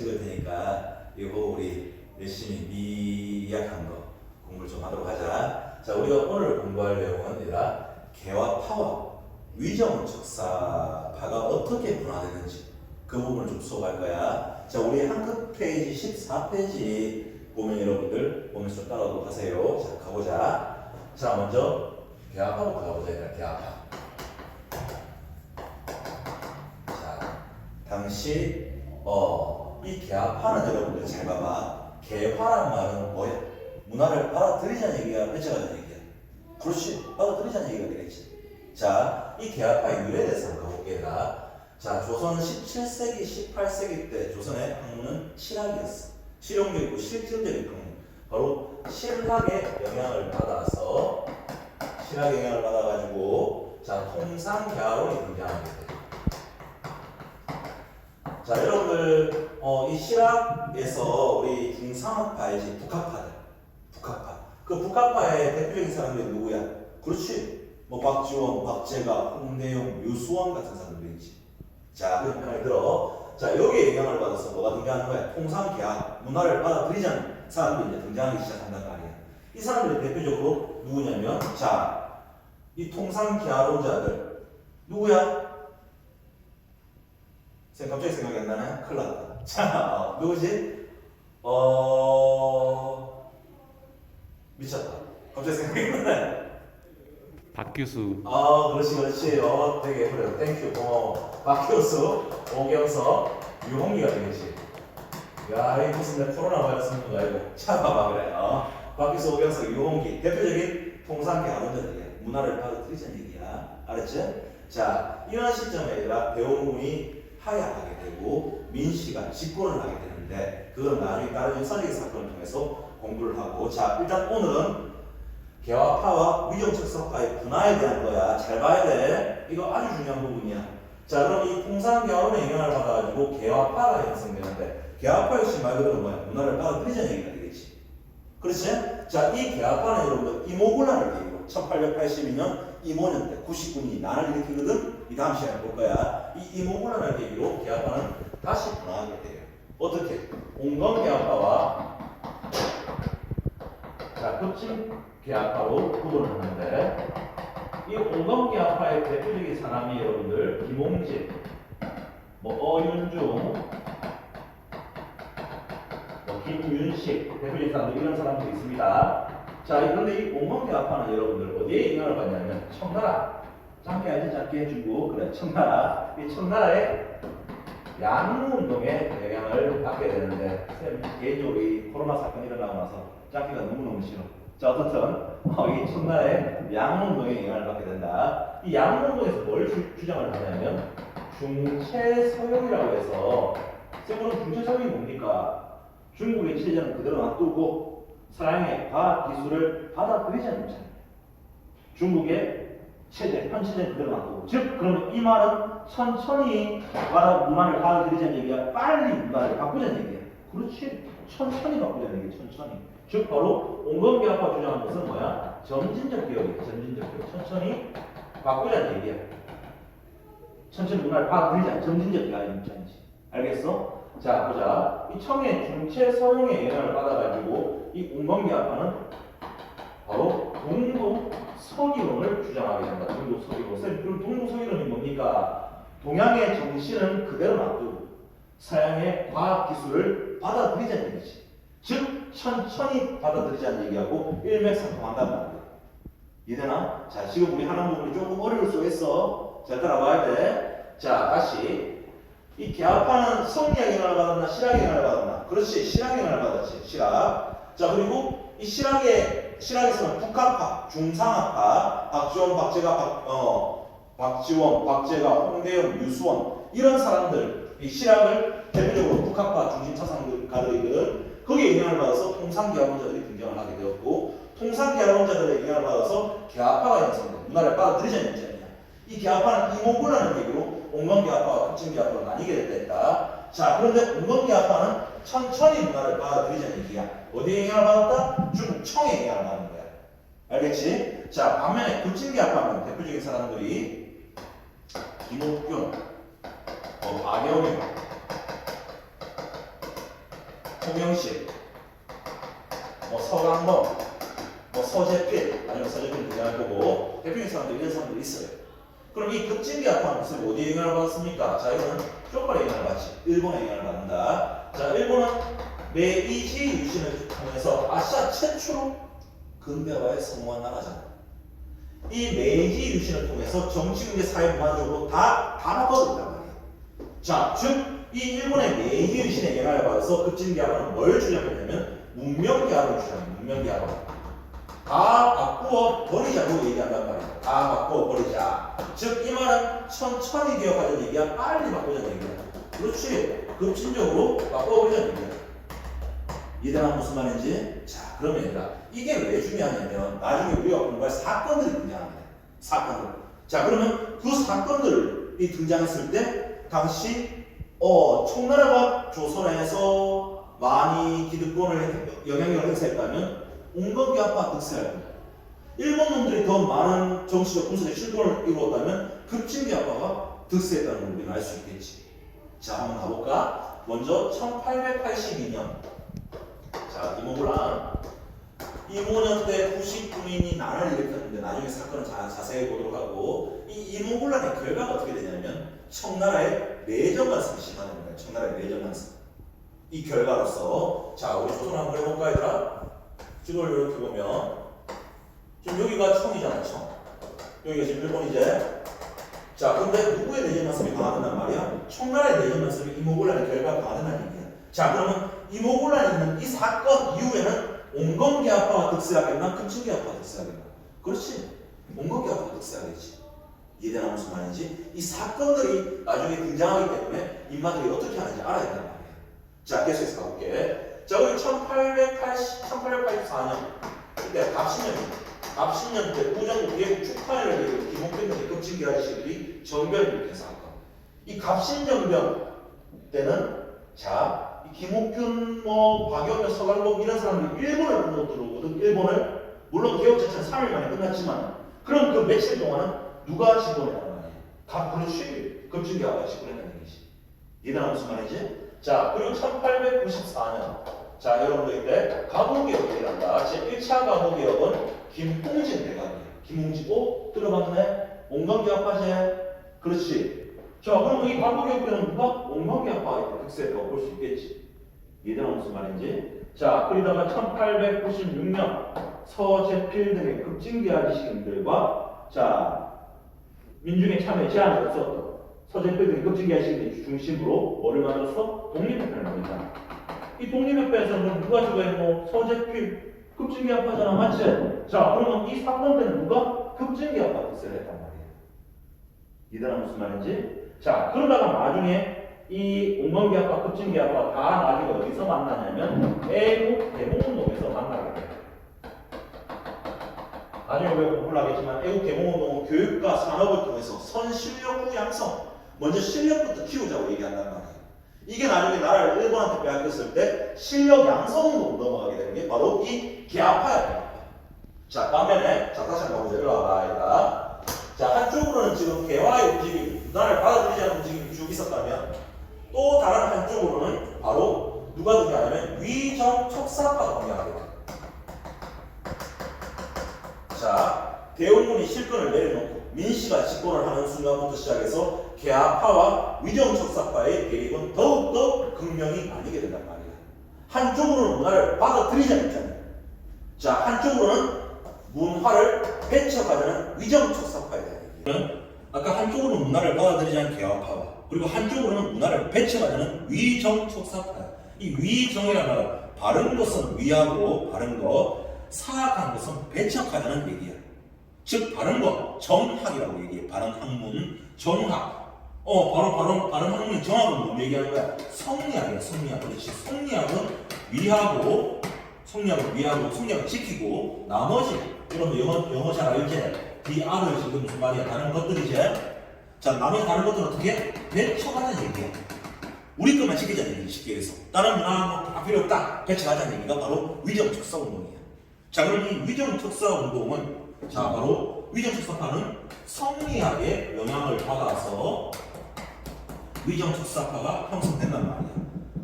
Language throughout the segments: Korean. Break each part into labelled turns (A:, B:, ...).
A: 찍을 테니까 이거 우리 열심히 미약한 거 공부를 좀 하도록 하자. 자, 우리가 오늘 공부할 내용은 얘들아 개와 파와 위정 적사파가 어떻게 분화되는지 그 부분을 좀 수업할 거야. 자, 우리 한급 페이지 14페이지 보면 여러분들 보면서 좀 따라오도록 하세요. 자, 가보자. 자, 먼저 개화파부터 가보자. 얘들아, 개화파. 자, 당시 어, 이 개화파는 여러분들 잘 봐봐. 개화란 말은 뭐야? 문화를 받아들이자는 얘기야, 펼쳐가자는 얘기야. 그렇지, 받아들이자는 얘기가 되겠지. 자, 이 개화파의 유래에 대해서 한번 가볼게요. 자, 조선 17세기, 18세기 때 조선의 학문은 실학이었어. 실용적 이고 실질적인 학문. 바로 실학의 영향을 받아서 실학의 영향을 받아가지고 자 통상 개화론이 등장하게 돼요. 자 여러분들 어, 이 실학에서 우리 중상학파이지 북학파들 북학파 그 북학파의 대표적인 사람들이 누구야? 그렇지 뭐 박지원, 박재가, 홍대용, 유수원 같은 사람들이지 자 그럼 편을 들어 자 여기에 영향을 받아서 뭐가 등장하는 거야? 통상개화 문화를 받아들이자는 사람들이 이제 등장하기 시작한단 말이야 이 사람들이 대표적으로 누구냐면 자 이 통상개화론자들 누구야? 쌤 갑자기 생각이 안 나네? 큰일 났다. 자, 어, 누구지? 어... 미쳤다. 갑자기 생각이 안 나네.
B: 박규수
A: 아, 그렇지, 그렇지. 어, 되게 그래. 땡큐. 고마워. 박효수, 오경서, 유홍기가 되겠지. 야, 이 무슨 내 코로나 바이러스 문가 아니고. 참 봐봐, 그래. 어. 박효수, 오경서, 유홍기. 대표적인 통상개화론자들이야. 문화를 받아들이자는 얘기야. 알았지? 자, 이런 시점에 대원군이 하야하게 되고 민씨가 집권을 하게 되는데 그건 나중에 다른 역사적인 사건을 통해서 공부를 하고 자 일단 오늘은 개화파와 위정척사파의 분화에 대한 거야. 잘 봐야 돼. 이거 아주 중요한 부분이야. 자 그럼 이 통상개화론의 영향을 받아가지고 개화파가 형성되는데 개화파 역시 말 그대로 뭐야? 문화를 받아들이자는 얘기가 되겠지. 그렇지? 자 이 개화파는 여러분들 이모군란을 계기로 1882년 이모년 때 99년이 난을 일으키거든 이 다음 시간에 볼 거야 이 이모군란을 계기로 개화파는 다시 분화하게 돼요 어떻게? 온건 개화파와 자 급진 개화파로 구분을 하는데 이 온건 개화파의 대표적인 사람이 여러분들 김홍진 뭐 어윤중 뭐 김윤식 대표적인 사람들 이런 사람들이 있습니다. 자 그런데 이 공공개화파는 여러분들 어디에 영향을 받냐면 청나라 짧게 알지 짧게 해주고 그래 청나라 이 청나라의 양무운동에 영향을 받게 되는데 쌤 개인적으로 이 코로나 사건이 일어나고 나서 짧기가 너무너무 싫어. 자 어떻든 어, 이 청나라의 양무운동에 영향을 받게 된다. 이 양무운동에서 뭘 주, 주장을 하냐면 중체서용이라고 해서 쌤 오늘 중체서용이 뭡니까? 중국의 체제는 그대로 놔두고 서양의 과학 기술을 받아들이자는 거잖아요. 중국의 체제, 현 체제는 그대로 놔두고 즉 그러면 이 말은 천천히 받아 문화를 받아들이자는 얘기야. 빨리 문화를 바꾸자는 얘기야. 그렇지. 천천히 바꾸자는 얘기야. 천천히. 즉 바로 온건개혁파 주장하는 것은 뭐야? 점진적 개혁이야. 점진적 개혁. 천천히 바꾸자는 얘기야. 천천히 문화를 받아들이자. 점진적 개혁이지. 알겠어? 자 보자. 이 청의 중체 서용의 영향을 받아가지고 이 온건개혁파는 바로 동독 서기론을 주장하게 된다. 동독 서기론. 쌤, 그럼 동독 서기론이 뭡니까? 동양의 정신은 그대로 놔두고 서양의 과학 기술을 받아들이자는 얘기지. 즉 천천히 받아들이자는 얘기하고 일맥상통한단 말이야. 이해되나? 자, 지금 우리 하는 부분이 조금 어려울 수 있어. 잘 따라와야 돼. 자, 다시. 이 개화파는 성리학 영향을 받았나 실학의 영향을 받았나? 그렇지 실학의 영향을 받았지 실학. 자 그리고 이 실학의 실학에서는 북학파, 중상학파, 박지원, 박재가, 박, 어, 박지원, 박재가, 홍대영, 유수원 이런 사람들. 이 실학을 대표적으로 북학파 중심 사상가들이거든 거기에 영향을 받아서 통상개화론자들이 등장을 하게 되었고 통상개화론자들의 영향을 받아서 개화파가 형성돼 문화를 받아들이자는 얘기야. 이 개화파는 이모군라는 얘기로 온건개화파와 급진개화파로 나뉘게 됐다. 자, 그런데 온건개화파는 천천히 문화를 받아들이자는 얘기야. 어디에 영향을 받았다? 중국 청에 영향을 받는 거야. 알겠지? 자, 반면에 급진개화파는 대표적인 사람들이 김옥균, 뭐 박영윤, 홍영식, 뭐 서강범, 뭐 서재필, 아니면 서재필 등장할 거고 대표적인 사람들 이런 사람들이 있어요. 그럼 이 급진기 합한 것을 어디에 영향을 받았습니까? 자 이거는 쪽발에 영향을 받지. 일본에 영향을 받는다. 자 일본은 메이지 유신을 통해서 아시아 최초로 근대화에 성공한 나라잖아. 이 메이지 유신을 통해서 정치, 경제, 사회, 문화적으로 다, 다 바꿔줬단 말이에요. 자, 즉, 이 일본의 메이지 유신의 영향을 받아서 급진계화는 뭘 주장했냐면 문명계화를 주장해요. 문명계화. 다 바꾸어 버리자고 얘기한단 말이에요. 다 바꾸어 버리자. 즉, 이 말은 천천히 기억하자는 얘기야. 빨리 바꾸자는 얘기야. 그렇지. 급진적으로 바꾸어 버리자는 얘기야. 이해되나 무슨 말인지? 자, 그러면 얘들아, 이게 왜 중요하냐면 나중에 우리가 공부할 사건들이 등장합니다. 사건들. 자, 그러면 그 사건들이 등장했을 때 당시 어, 총나라가 조선에서 많이 기득권을 영향력을 행사했다면 온건계합과 득세할 겁니다. 일본 놈들이 더 많은 정치적 군사적 실권을 이루었다면 급진계합과가 득세했다는 걸 우리는 알 수 있겠지. 자, 한번 가볼까? 먼저 1882년 자, 이모블랑 이모년 때 후식 군인이 난을 일으켰는데 나중에 사건을 자, 자세히 보도록 하고 이 이모블란의 결과가 어떻게 되냐면 청나라의 내정관습이 거예요. 청나라의 내정관습. 이 결과로서 자, 우리 조선 한번 해볼까 얘들아? 지도를 이렇게 보면 지금 여기가 청이잖아, 청. 여기가 지금 일본이제. 자, 근데 누구의 내정관습이 강화된단 말이야? 청나라의 내정관습이 이모블란의 결과가 강화된다는 얘기야. 자, 그러면 이모곤란이 있는 이 사건 이후에는 온건계합화가 득세하겠나 금친계합화가 득세하겠나 그렇지 온건계합화가 득세하겠지 이해되나 무슨 말인지 이 사건들이 나중에 등장하기 때문에 인마들이 어떻게 하는지 알아야 된단 말이야 자 계속해서 가볼게 자 우리 1880, 1884년 그 때 갑신년 갑신년 때 우정국 예국 축하회를 기목했는데 금친계합시들이 정변을 일으켜서 한 거. 이 갑신정변 때는 자이 김옥균, 뭐 박영현, 서강범 이런 사람들이 일본을 공격 들어오거든. 일본을 물론 개혁 자체는 3일 만에 끝났지만 그럼 그 며칠 동안은 누가 집권했단 말이야? 다 그렇지. 급진계가 집권했다는 얘기지. 이해되나 무슨 말이지? 자 그리고 1894년 자 여러분들 이때 가보개혁이 일어난다. 제 1차 가보개혁은 김홍진 대감이에요. 김홍진 오 들어봤네. 온건개혁과제 그렇지. 자, 그럼 이 때는 누가? 옹명계합과 득세라고 볼수 있겠지. 이해되나 무슨 말인지? 자, 그러다가 1896년 서재필 등의 급진계화 지식인들과 자, 민중의 참여 제한이 없었던 서재필 등의 급진계화 지식인들 중심으로 뭐를 만들었어? 독립협회를 만들잖아. 이 독립협회에서는 누가 주도했고 서재필 급진계합하잖아, 맞지? 자, 그러면 이 사건 때는 누가 급진계합과 득세를 했단 말이야. 이해되나 무슨 말인지? 자, 그러다가 나중에 이 옹건계약과 급진계약과 다 나중에 어디서 만나냐면 애국 개몽운동에서 만나게 돼요. 나중에 우리가 공부를 하겠지만 애국 개몽운동은 교육과 산업을 통해서 선실력부 양성, 먼저 실력부터 키우자고 얘기한단 말이에요. 이게 나중에 나라를 일본한테 빼앗겼을 때 실력 양성으로 넘어가게 되는 게 바로 이 개화파예요. 자, 반면에 자 다시 한번 보자. 일로 와봐. 자, 한쪽으로는 지금 개화의 움직임, 문화를 받아들이지 않는 움직임이 쭉 있었다면 또 다른 한쪽으로는 바로 누가 등장하냐면 위정 척사파가 등장하게 됩니다. 자, 대원군이 실권을 내려놓고 민씨가 집권을 하는 순간부터 시작해서 개화파와 위정 척사파의 대립은 더욱더 극명히 나뉘게 된단 말이에요. 한쪽으로는 문화를 받아들이자는 입장이에요. 자, 한쪽으로는 문화를 배척하자는 위정 척사파에 대한 아까 한쪽으로는 문화를 받아들이자는 개화파와 그리고 한쪽으로는 문화를 배척하자는 위정 척사파야. 이 위정이라는 말은 바른 것은 위하고 바른 것, 사악한 것은 배척하자는 얘기야. 즉 바른 것, 정학이라고 얘기해. 바른 학문, 정학. 어, 바로 바로 바른 학문, 정학은 뭐 얘기하는 거야? 성리학이야, 성리학. 그렇지. 성리학은 위하고 성리학을 위하고 성리학을 지키고 나머지 여러분 영어 영어 잘 알지? DR을 지금 무슨 말이야? 다른 것들이지? 자 나머지 다른 것들은 어떻게 배척하자는 얘기야. 우리 것만 지키자는 얘기 쉽게 해서 다른 문화 뭐다 필요 없다 배척하자는 얘기가 바로 위정 척사 운동이야. 자 그럼 이 위정 척사 운동은 자 바로 위정척사파는 성리학에 영향을 받아서 위정척사파가 형성된단 말이야.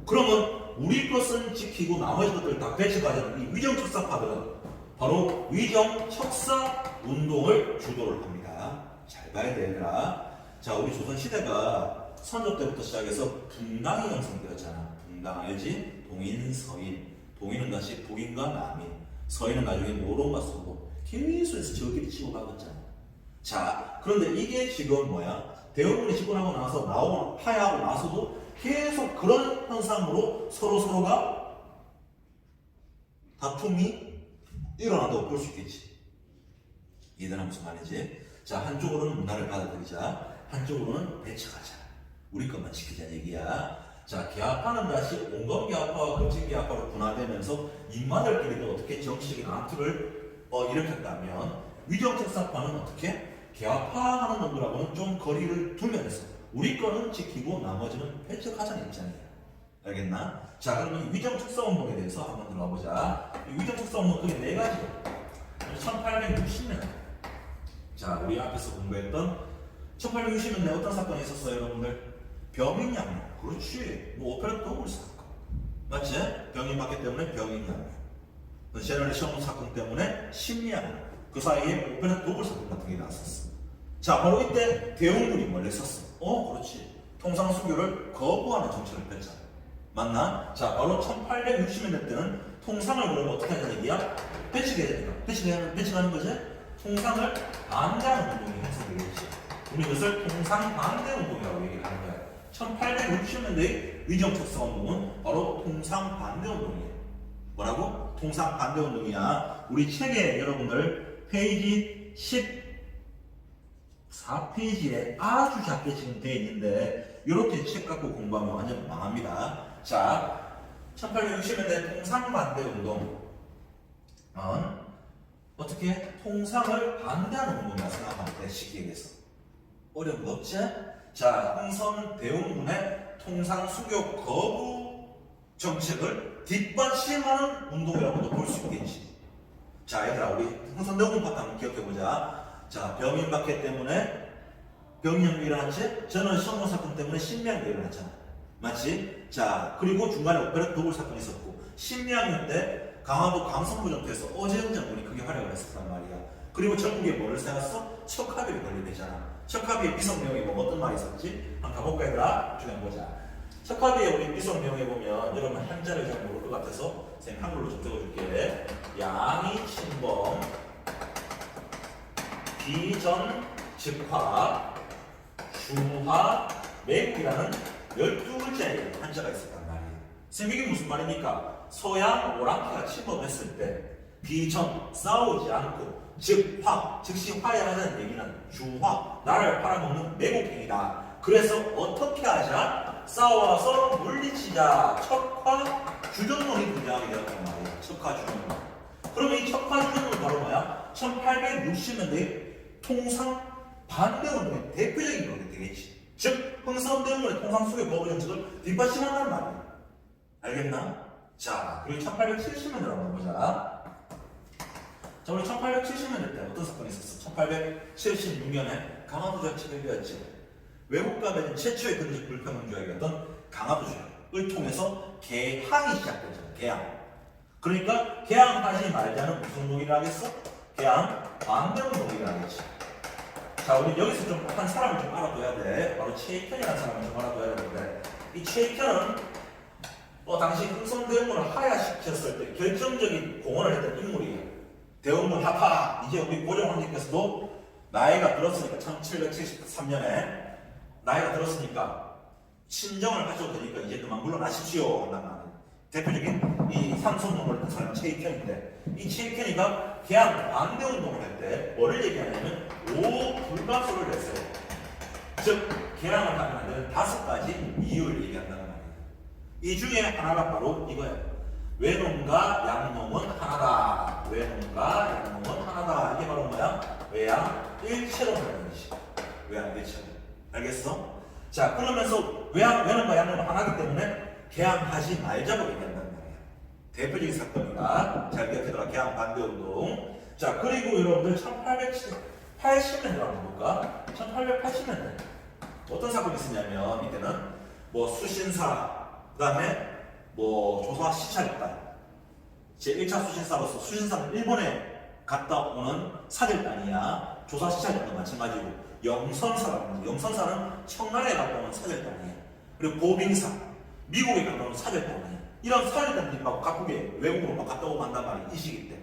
A: 그러면 우리 것은 지키고 나머지 것들을 다 배척하자는 이 위정척사파들은 바로 위정 척사 운동을 주도를 합니다. 잘 봐야 돼, 얘들아. 자, 우리 조선시대가 선조 때부터 시작해서 분당이 형성되었잖아. 분당 알지? 동인, 서인. 동인은 다시 북인과 남인. 서인은 나중에 노론과 서고. 계속해서 저끼리 치고 가겠잖아. 자, 그런데 이게 지금 뭐야? 대원군이 집권하고 나서 나오고 파야하고 나서도 계속 그런 현상으로 서로 서로가 다툼이 일어난다고 볼수 있겠지. 이해되나 무슨 말인지? 자, 한쪽으로는 문화를 받아들이자, 한쪽으로는 배척하자. 우리 것만 지키자 얘기야. 자, 계합하는 다시 온건 계합화와 급진 계합화로 분화되면서 인마들끼리도 어떻게 정치적인 암투를 어, 일으켰다면 위정책 사파는 어떻게 계합화하는 놈들하고는 좀 거리를 두면서 우리 거는 지키고 나머지는 배척하자는 입장이야. 알겠나? 자, 그러면 위정책 사 운동에 대해서 한번 들어가 보자. 이 위정책 사 운동 크게 네 가지. 1860년. 자, 우리 앞에서 공부했던 1860년대 어떤 사건이 있었어요, 여러분들? 병인양요. 그렇지. 뭐 오페라 도울 사건. 맞지? 병인 받기 때문에 병인양요. 제너럴 시험 사건 때문에 심리양. 그 사이에 오페라 도울 사건 같은 게 나왔었어. 자, 바로 이때 대웅군이 멀리 섰어. 어, 그렇지. 통상 수교를 거부하는 정책을 폈잖아. 맞나? 자, 바로 1860년대 때는 통상을 그러면 어떻게 하자는 얘기야? 배치해야 되니까. 배치하는, 배치하는 거지? 통상을 반대하는 운동이 형성되겠지. 우리 이것을 통상 반대 운동이라고 얘기하는 거야. 1860년대 위정척사 운동은 바로 통상 반대 운동이에요. 뭐라고? 통상 반대 운동이야. 우리 책에 여러분들 페이지 14페이지에 아주 작게 지금 되어 있는데 이렇게 책 갖고 공부하면 완전 망합니다. 자, 1860년대 통상 반대 운동. 어? 어떻게 통상을 반대하는 운동이라 생각하면 돼 시기에서 어려운 거 없지? 자 흥선 대웅군의 통상 수교 거부 정책을 뒷받침하는 운동이라고도 볼 수 있겠지 자 얘들아 우리 흥선 대웅군 파트 한번 기억해보자 자 병인 박해 때문에 병력이 일어났지? 저는 시험모 사건 때문에 신명이 일어났잖아 맞지? 자 그리고 중간에 오페라 도굴 사건이 있었고 신명년 때 강화도 강성부 전투에서 어제영 장군이 크게 활약을 했었단 말이야. 그리고 전국에 뭐를 세웠어? 걸려대잖아. 척하비의 비석 내용에 뭐 어떤 말이 있었지? 한번 가볼까 얘들아? 중요한 보자. 척하비의 우리 비석 내용에 보면 여러분 한자를 잘 모를 것 같아서 선생님 한글로 좀 적어줄게. 양이 친범 비전 즉화 주화 매국이라는 12글자의 한자가 있었단 말이에요. 선생님 이게 무슨 말입니까? 서양 오랑캐가 침범했을 때 비전 싸우지 않고 즉화 즉시 화해하는 얘기는 주화 나라를 팔아먹는 매국행위다. 그래서 어떻게 하자? 싸워서 물리치자 척화 주전론이 등장하게 되었단 말이에요. 척화 주전론. 그러면 이 척화 주전론은 바로 뭐야? 1860년대 통상 반대 운동의 대표적인 것이 되겠지. 즉 흥선대원군의 통상 수교 거부 정책을 뒷받침한다는 말이야. 알겠나? 자, 그리고 1870년대로 한번 보자. 자, 우리 1870년대 때 어떤 사건이 있었어? 1876년에 강화도 정책을 되었지. 외국 가면 최초의 근적 불평등주의였던 강화도 조약을 통해서 개항이 시작되잖아. 개항. 그러니까 개항하지 말자는 무슨 운동이라 하겠어? 개항 반대 운동이라 하겠지. 자, 우리 여기서 좀 한 사람을 좀 알아둬야 돼. 바로 최익현이라는 사람을 좀 알아둬야 되는데 이 최익현은 어, 당시 흥성대원군을 하야시켰을 때 결정적인 공헌을 했던 인물이에요. 대원군 하파 이제 우리 고종 황제께서도 나이가 들었으니까 1773년에 나이가 들었으니까 친정을 하셔도 되니까 이제 그만 물러나십시오 한다는. 대표적인 이 상선운동을 했던 사람이 최익현인데 이 최익현이가 개항 반대 운동을 할 때 뭐를 얘기하냐면 오 불가소를 냈어요. 즉 개항을 되는 다섯 가지 이유를 얘기한다는 말이에요. 이 중에 하나가 바로 이거예요. 외놈과 양놈은 하나다. 외놈과 양놈은 하나다. 이게 바로 뭐야? 외양 일체론이라는 것이. 외양 일체론. 알겠어? 자, 그러면서 외양, 외놈과 양놈은 하나기 때문에 개항하지 말자고 얘기한다는 말이야. 대표적인 사건이다. 잘 기억해둬라. 개항 반대 운동. 자, 그리고 여러분들 1880년대로 한번 볼까? 1880년대 어떤 사건이 있었냐면 이때는 뭐 수신사 그 다음에 뭐 조사 시찰단 제1차 수신사로서 수신사는 일본에 갔다 오는 사절단이야 조사 시찰단도 마찬가지고 영선사라는 거 영선사는 청나라에 오는 사절단이야 그리고 보빙사 미국에 오는 사절단이야 이런 사절단들이 막 각국에 외국으로 막 갔다 오고 한단 말이야 이 시기 때.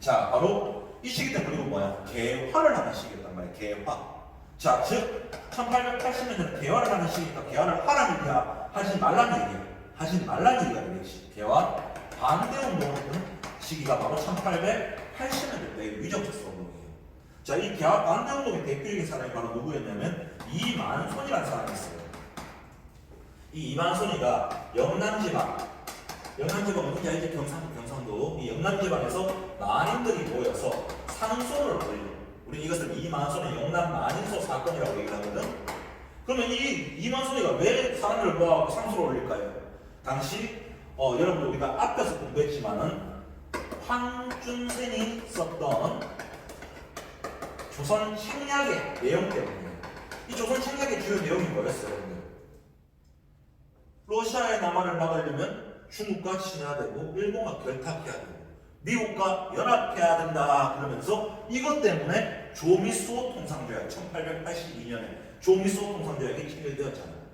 A: 자 바로 이 시기 때 그리고 뭐야? 개화를 하는 시기였단 말이야 개화. 자, 즉 1880년대는 개화를 하는 시기니까 개화를 하라는 얘기야. 하지 말라는 얘기야. 하지 말라는 얘기가 되겠지. 개화. 반대 운동을 했던 시기가 바로 1880년대 위정체스 운동이에요. 자, 이 개화 반대 운동의 대표적인 사람이 바로 누구였냐면 이만손이라는 사람이 있어요 이 이만손이가 영남지방 영남지방은 어딘지 알지? 경상도, 경상도 이 영남지방에서 만인들이 모여서 상소를 올려 우리 이것을 이만손의 영남 만인소 사건이라고 얘기를 하거든. 그러면 이 이만손이가 왜 사람들을 모아서 상소를 올릴까요? 당시 어, 여러분 우리가 앞에서 공부했지만은 황준생이 썼던 조선 책략의 내용 때문에 이 조선 책략의 주요 내용이 뭐였어요? 여러분들? 러시아의 남한을 막으려면 중국과 친해야 되고 일본과 결탁해야 되고 미국과 연합해야 된다 그러면서 이것 때문에 조미소 통상조약 1882년에 조미소 통상조약이 체결되었잖아요.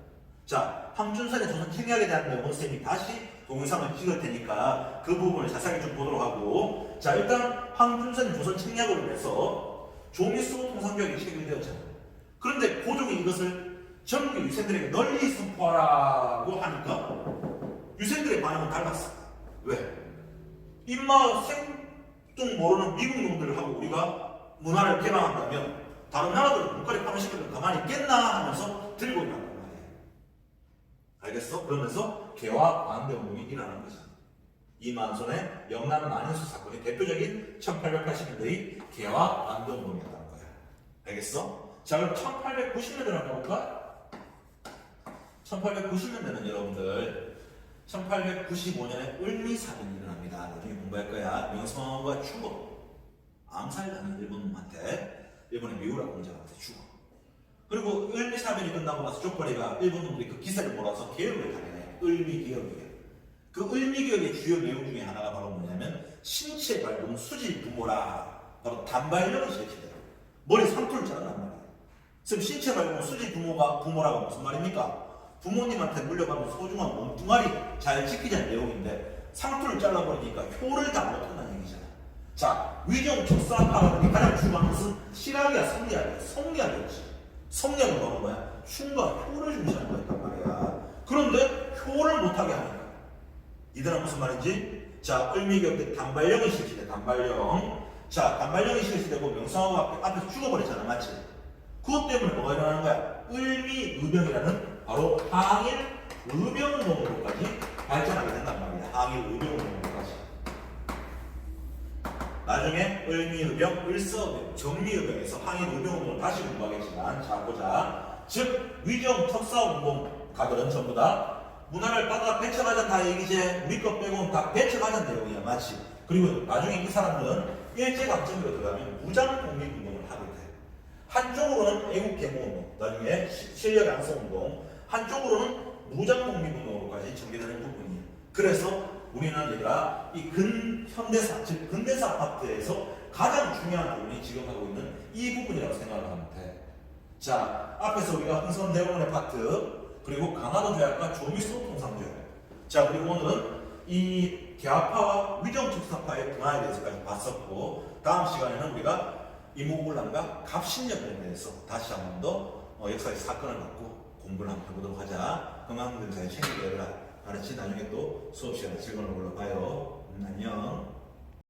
A: 자, 황준선의 조선 책략에 대한 내용은 선생님이 다시 동영상을 찍을 테니까 그 부분을 자세하게 좀 보도록 하고 자 일단 황준선의 조선 책략으로 해서 조미소 통상조약이 체결되었잖아요. 그런데 고종이 이것을 전국 유생들에게 널리 선포하라고 하니까 유생들의 반응은 달랐어. 왜? 입마 생뚱 모르는 미국 놈들하고 우리가 문화를 개방한다면 다른 나라들은 문과를 파면시키면 가만히 있겠나 하면서 들고 있단 말이에요. 알겠어? 그러면서 개화 반대 운동이 일어나는 거잖아. 이만손의 영남 만인수 사건이 대표적인 1880년대의 개화 반대 운동이었다는 거야. 알겠어? 자 그럼 1890년대로 한번 볼까? 1890년대는 여러분들 1895년에 을미사변이 일어납니다. 나중에 공부할 거야. 명성황후가 죽어. 암살당한 일본 놈한테 일본의 미우라 공작한테 죽어. 그리고 을미사변이 끝나고 나서 쪽벌이가 일본 놈들이 그 기세를 몰아서 개혁을 하게 을미개혁이에요. 그 을미개혁의 주요 내용 중에 하나가 바로 뭐냐면 신체 발동 수질 부모라 바로 단발령을 실시돼요. 머리 상투를 자른단 말이에요. 지금 신체 발동 수질 부모가 부모라가 무슨 말입니까? 부모님한테 물려받은 소중한 몸뚱아리 잘 지키자는 내용인데 상투를 잘라버리니까 효를 다 못한다는 얘기잖아. 자, 위정 적사파가 가장 중요한 것은 실학이야, 성리학이야. 성리학이었지. 성리학은 뭐는 거야? 춤과 효를 중시하는 거였단 말이야. 그런데 효를 못하게 하니까. 이들은 무슨 말인지? 자, 을미경 때 단발령이 실시돼, 단발령. 자, 단발령이 실시되고 명성하고 앞에, 앞에서 죽어버렸잖아, 맞지? 그것 때문에 뭐가 일어나는 거야? 을미 의병이라는 바로 항일 의병론으로까지 발전하게 된단 말이야. 항일 의병론으로까지. 나중에 을미의병, 을서의병, 정미의병에서 항일 의병론을 다시 공부하겠지만 자 보자. 즉 위정 척사운동 가들은 전부 다 문화를 받아 배척하자 다 얘기제 우리 것 빼고는 다 배척하자는 내용이야 마치. 그리고 나중에 이 사람들은 일제강점기로 들어가면 무장 독립운동을 하게 돼. 한쪽으로는 애국 개몽운동 나중에 시- 실력 양성운동 한쪽으로는 무장 독립운동으로까지 전개되는 부분이에요 그래서 우리는 얘들아 이 근현대사 즉 근대사 파트에서 가장 중요한 부분이 지금 하고 있는 이 부분이라고 생각을 하면 돼. 자, 앞에서 우리가 흥선 대원의 파트, 그리고 강화도 조약과 조미소 통상조약. 자, 그리고 오늘은 이 개화파와 위정축사파의 분화에 대해서까지 봤었고, 다음 시간에는 우리가 이모군란과 갑신년에 대해서 다시 한 번더 어, 역사의 사건을 갖고 공부를 한번 해보도록 하자. 그만큼 잘 챙기게 되라. 알았지? 나중에 또 수업 시간에 즐거운 걸로 봐요. 음, 안녕.